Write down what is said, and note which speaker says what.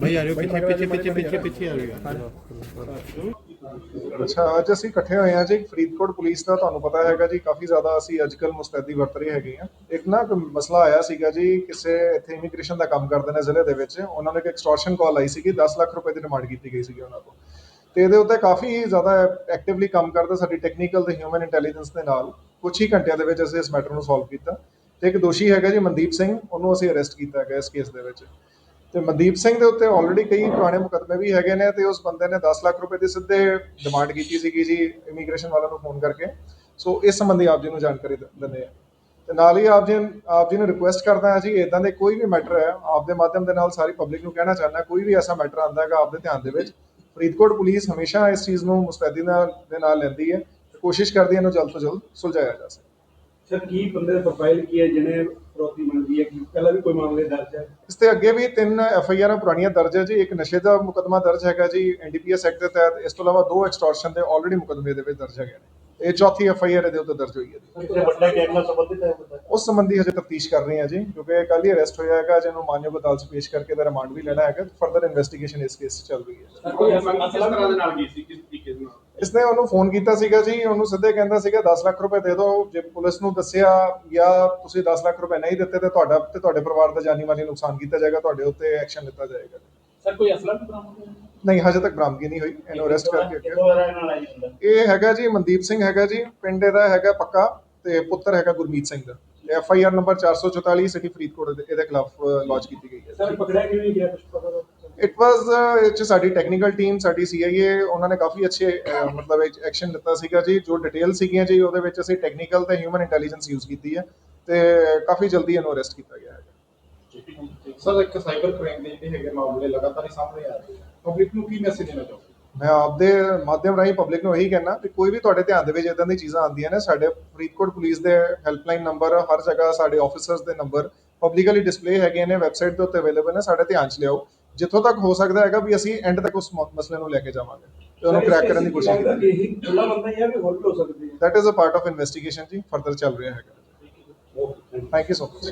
Speaker 1: ਭਾਈ ਆ ਰਹੇ ਹੋ ਪਿੱਛੇ ਪਿੱਛੇ ਪਿੱਛੇ ਪਿੱਛੇ ਪਿੱਛੇ ਆ ਰਹੇ ਹੋ।
Speaker 2: ਅੱਛਾ ਅੱਜ ਅਸੀਂ ਇਕੱਠੇ ਹੋਏ ਹਾਂ ਜੀ ਫਰੀਦਕੋਟ ਪੁਲਿਸ ਦਾ। ਤੁਹਾਨੂੰ ਪਤਾ ਹੈਗਾ ਜੀ ਕਾਫੀ ਜ਼ਿਆਦਾ ਅਸੀਂ ਅੱਜਕੱਲ ਮੁਸਤੈਦੀ ਵਰਤ ਰਹੇ ਹੈਗੇ ਆ ਇੱਕ ਨਾ ਮਸਲਾ ਆਇਆ ਸੀਗਾ ਜੀ ਕਿਸੇ ਇੱਥੇ ਇਮੀਗ੍ਰੇਸ਼ਨ ਦਾ ਕੰਮ ਕਰਦੇ ਨੇ ਜ਼ਿਲ੍ਹੇ ਦੇ ਵਿੱਚ। ਉਹਨਾਂ ਨੂੰ ਇੱਕ ਐਕਸਟੋਰਸ਼ਨ ਕਾਲ ਆਈ ਸੀਗੀ 10 ਲੱਖ ਰੁਪਏ ਦੀ ਡਿਮਾਂਡ ਕੀਤੀ ਗਈ ਸੀਗੀ ਉਹਨਾਂ ਤੋਂ ਤੇ ਇਹਦੇ ਉੱਤੇ ਕਾਫੀ ਜ਼ਿਆਦਾ ਐਕਟਿਵਲੀ ਕੰਮ ਕਰਦੇ ਸਾਡੀ ਟੈਕਨੀਕਲ ਤੇ ਹਿਊਮਨ ਇੰਟੈਲੀਜੈਂਸ ਦੇ ਨਾਲ। ਕੁਝ ਹੀ ਘੰਟਿਆਂ ਦੇ ਵਿੱਚ ਅਸੀਂ ਇਸ ਮੈਟਰ ਨੂੰ ਸੋਲਵ ਕੀਤਾ। ਤੇ ਇੱਕ ਦੋਸ਼ੀ ਹੈਗਾ ਜੀ ਮਨਦੀਪ ਸਿੰਘ, ਉਹਨੂੰ ਅਸੀਂ ਅਰੈਸਟ ਕੀਤਾ ਗਿਆ ਇਸ ਕੇਸ ਦੇ ਵਿੱਚ। ਤੇ ਮਨਦੀਪ ਸਿੰਘ ਦੇ ਉੱਤੇ ਆਲਰੇਡੀ ਕਈ ਪੁਰਾਣੇ ਮੁਕੱਦਮੇ ਵੀ ਹੈਗੇ ਨੇ ਤੇ ਉਸ ਬੰਦੇ ਨੇ 10 ਲੱਖ ਰੁਪਏ ਦੀ ਸਿੱਧੇ ਡਿਮਾਂਡ ਕੀਤੀ ਸੀਗੀ ਜੀ ਇਮੀਗ੍ਰੇਸ਼ਨ ਵਾਲਿਆਂ ਨੂੰ ਫੋਨ ਕਰਕੇ। ਸੋ ਇਸ ਸੰਬੰਧੀ ਆਪ ਜੀ ਨੂੰ ਜਾਣਕਾਰੀ ਦਿੰਦੇ ਆ ਤੇ ਨਾਲ ਹੀ ਆਪ ਜੀ ਆਪ ਜੀ ਨੂੰ ਰਿਕੁਐਸਟ ਕਰਦਾ ਹਾਂ ਜੀ ਇਦਾਂ ਦੇ ਕੋਈ ਵੀ ਮੈਟਰ ਹੈ, ਆਪ ਦੇ ਮਾਧਿਅਮ ਦੇ ਨਾਲ ਸਾਰੀ ਪਬਲਿਕ ਨੂੰ ਕਹਿਣਾ ਚਾਹੁੰਦਾ, ਕੋਈ ਵੀ ਐਸਾ ਮੈਟਰ ਆਂਦਾ ਹੈਗਾ ਆਪ ਦੇ ਧਿਆਨ ਦੇ ਵਿੱਚ। ਫਰੀਦਕੋਟ ਪੁਲਿਸ ਹਮੇਸ਼ਾ ਇਸ ਚੀਜ਼ ਨੂੰ ਮੁਸਤੈਦੀ ਨਾਲ, ਦੇ ਨਾਲ ਲੈਂਦੀ ਹੈ। ਤੇ ਕੋਸ਼ਿਸ਼ ਕਰਦੀ ਹੈ ਇਹਨੂੰ ਜਲਦ ਤੋਂ ਜਲਦ ਸੁਲਝਾਇਆ ਜਾ ਸਕੇ।
Speaker 3: ਸਰ ਕੀ ਬੰਦੇ ਦਾ ਪ੍ਰੋਫਾਈਲ ਕੀ ਹੈ? ਜਿਹਨੇ ਫਰੋਤੀ ਮੰਗੀ ਹੈ ਕਿ ਪਹਿਲਾਂ ਵੀ ਕੋਈ ਮਾਮਲੇ ਦਰਜ ਹੈ?
Speaker 2: ਇਸ ਤੇ ਅੱਗੇ ਵੀ ਤਿੰਨ ਐਫ ਆਈ ਆਰ ਪੁਰਾਣੀਆਂ ਦਰਜ ਹੈ ਜੀ। ਇੱਕ ਨਸ਼ੇ ਦਾ ਮੁਕੱਦਮਾ ਦਰਜ ਹੈਗਾ ਜੀ ਐਨਡੀਪੀਐਸ ਐਕਟ ਦੇ ਤਹਿਤ। ਇਸ ਤੋਂ ਇਲਾਵਾ ਦੋ ਐਕਸਟੋਰਸ਼ਨ ਦੇ ਆਲਰੇਡੀ ਮੁਕੱਦਮੇ ਦੇ ਵਿੱਚ ਦਰਜ ਹੈਗੇ ਨੇ। ਇਹ ਚੌਥੀ ਐਫ ਆਈ ਆਰ ਇਹਦੇ ਉੱਤੇ ਦਰਜ ਹੋਈ ਹੈ ਜੀ।
Speaker 3: ਕਿਸੇ ਵੱਡੇ ਗੈਂਗ ਨਾਲ ਸੰਬੰਧਿਤ ਹੈ ਬੰਦਾ?
Speaker 2: ਉਸ ਸੰਬੰਧੀ ਹਜੇ ਤਫਤੀਸ਼ ਕਰ ਰਹੇ ਹਾਂ ਜੀ ਕਿਉਂਕਿ ਕੱਲ ਹੀ ਅਰੈਸਟ ਹੋਇਆ ਹੈਗਾ। ਜਿਹਨੂੰ ਮਾਨਯੋਗ ਅਦਾਲਤ 'ਚ ਪੇਸ਼ ਕਰਕੇ ਦਾ ਰਿਮਾਂਡ ਵੀ ਲੈਣਾ ਹੈਗਾ। ਫਰਦਰ ਇਨਵੈਸਟੀਗੇਸ਼ਨ ਇਸ ਕੇਸ 'ਚ ਚੱਲ ਰਹੀ ਹੈ।
Speaker 3: ਕੋਈ ਅਸਲਾ
Speaker 4: ਤਰ੍ਹਾਂ ਦੇ ਨਾਲ ਗਈ ਸੀ? ਕਿਸ ਤਰੀਕੇ ਦੇ ਨਾਲ?
Speaker 2: ਇਸਨੇ ਉਹਨੂੰ ਫੋਨ ਕੀਤਾ ਸੀਗਾ ਜੀ ਉਹਨੂੰ ਸਿੱਧੇ ਕਹਿੰਦਾ ਸੀਗਾ 10 ਲੱਖ ਰੁਪਏ ਦੇ ਦਿਓ। ਜੇ ਪੁਲਿਸ ਨੂੰ ਦੱਸਿਆ ਜਾਂ ਤੁਸੀਂ 10 ਲੱਖ ਰੁਪਏ ਨਹੀਂ ਦਿੱਤੇ ਤੇ ਤੁਹਾਡਾ ਤੇ ਤੁਹਾਡੇ ਪਰਿਵਾਰ ਦਾ ਜਾਨੀ ਮਾਲੀ ਨੁਕਸਾਨ ਕੀਤਾ ਜਾਏਗਾ ਤੁਹਾਡੇ ਉੱਤੇ ਐਕਸ਼ਨ ਲਿੱਤਾ ਜਾਏਗਾ।
Speaker 4: ਸਰ ਕੋਈ ਅਸਲਾ ਵੀ ਬਰਾਮਦ ਹੋਇਆ?
Speaker 2: ਨਹੀਂ ਹਜੇ ਤੱਕ ਬਰਾਮਦਗੀ ਨਹੀਂ ਹੋਈ। ਇਹਨੂੰ ਅਰੈਸਟ ਕਰਕੇ
Speaker 3: ਹੁੰਦਾ
Speaker 2: ਇਹ ਹੈਗਾ ਜੀ ਮਨਦੀਪ ਸਿੰਘ ਹੈਗਾ ਜੀ ਪਿੰਡ ਇਹਦਾ ਹੈਗਾ ਪੱਕਾ ਤੇ ਪੁੱਤਰ ਹੈਗਾ ਗੁਰਮੀਤ ਸਿੰਘ ਦਾ। F I R number 444 city Faridkot ਇਹਦੇ ਖਿਲਾਫ ਲਾਂਚ ਕੀਤੀ ਗਈ ਹੈ।
Speaker 3: ਸਰ ਪਕੜਿਆ ਕਿਵੇਂ ਗਿਆ ਕੁਝ ਪਤਾ?
Speaker 2: ਇਟ ਵਾਸ ਚ ਸਾਡੀ ਟੈਕਨੀਕਲ ਟੀਮ ਸਾਡੀ ਸੀਆਈਏ ਉਹਨਾਂ ਨੇ ਕਾਫੀ ਅੱਛੇ ਅਹ, ਮਤਲਬ ਐਕਸ਼ਨ ਲਿੱਤਾ ਸੀਗਾ ਜੀ। ਜੋ ਡਿਟੇਲ ਸੀਗੀਆਂ ਜੀ ਉਹਦੇ ਵਿੱਚ ਅਸੀਂ ਟੈਕਨੀਕਲ ਤੇ ਹਿਊਮਨ ਇੰਟੈਲੀਜੈਂਸ ਯੂਜ਼ ਕੀਤੀ ਹੈ। ਤੇ ਕਾਫੀ ਜਲਦੀ ਇਹਨੂੰ ਅਰੈਸਟ ਕੀਤਾ ਗਿਆ ਹੈ
Speaker 4: ਸਰ ਇੱਕ ਸਾਈਬਰ ਕ੍ਰਾਈਮ ਦੇ ਜਿਹੜੇ ਹੈਗੇ ਮਾਮਲੇ ਲਗਾਤਾਰ ਹੀ ਸਾਹਮਣੇ ਆ ਰਹੇ ਪਬਲਿਕ ਨੂੰ ਕੀ ਮੈਸੇਜ ਦੇਣਾ ਚਾਹੋਗੇ?
Speaker 2: ਮੈਂ ਆਪਦੇ ਮਾਧਿਅਮ ਰਾਹੀਂ ਪਬਲਿਕ ਨੂੰ ਇਹੀ ਕਹਿਣਾ ਕਿ ਕੋਈ ਵੀ ਤੁਹਾਡੇ ਧਿਆਨ ਦੇ ਵਿੱਚ ਇਦਾਂ ਦੀ ਚੀਜ਼ਾਂ ਆਉਂਦੀਆਂ ਨੇ ਸਾਡੇ ਫਰੀਦਕੋਟ ਪੁਲਿਸ ਦੇ ਹੈਲਪਲਾਈਨ ਨੰਬਰ ਹਰ ਜਗ੍ਹਾ ਸਾਡੇ ਆਫੀਸਰਸ ਦੇ ਨੰਬਰ ਪਬਲਿਕਲੀ ਡਿਸਪਲੇ ਹੈਗੇ ਨੇ ਵੈਬਸਾਈਟ ਦੇ ਉੱਤੇ ਅਵੇਲੇਬਲ ਨੇ ਸਾਡੇ ਧਿਆਨ 'ਚ ਲਿਆਓ। ਜਿੱਥੋਂ ਤੱਕ ਹੋ ਸਕਦਾ ਹੈਗਾ ਵੀ ਅਸੀਂ ਐਂਡ ਤੱਕ ਉਸ ਮਸਲੇ ਨੂੰ ਲੈ ਕੇ ਜਾਵਾਂਗੇ ਤੇ ਉਹਨੂੰ ਕ੍ਰੈਕ ਕਰਨ ਦੀ ਕੋਸ਼ਿਸ਼ ਕਰਾਂਗੇ।
Speaker 3: ਇਹੀ ਖੁੱਲਾ ਬੰਦਾ ਹੀ ਕਿ ਹੋਰ ਵੀ ਹੋ ਸਕਦੀ ਹੈ।
Speaker 2: That is a part of investigation ਜੀ ਫਰਦਰ ਚੱਲ ਰਿਹਾ ਹੈਗਾ।
Speaker 3: Okay
Speaker 2: thank you so much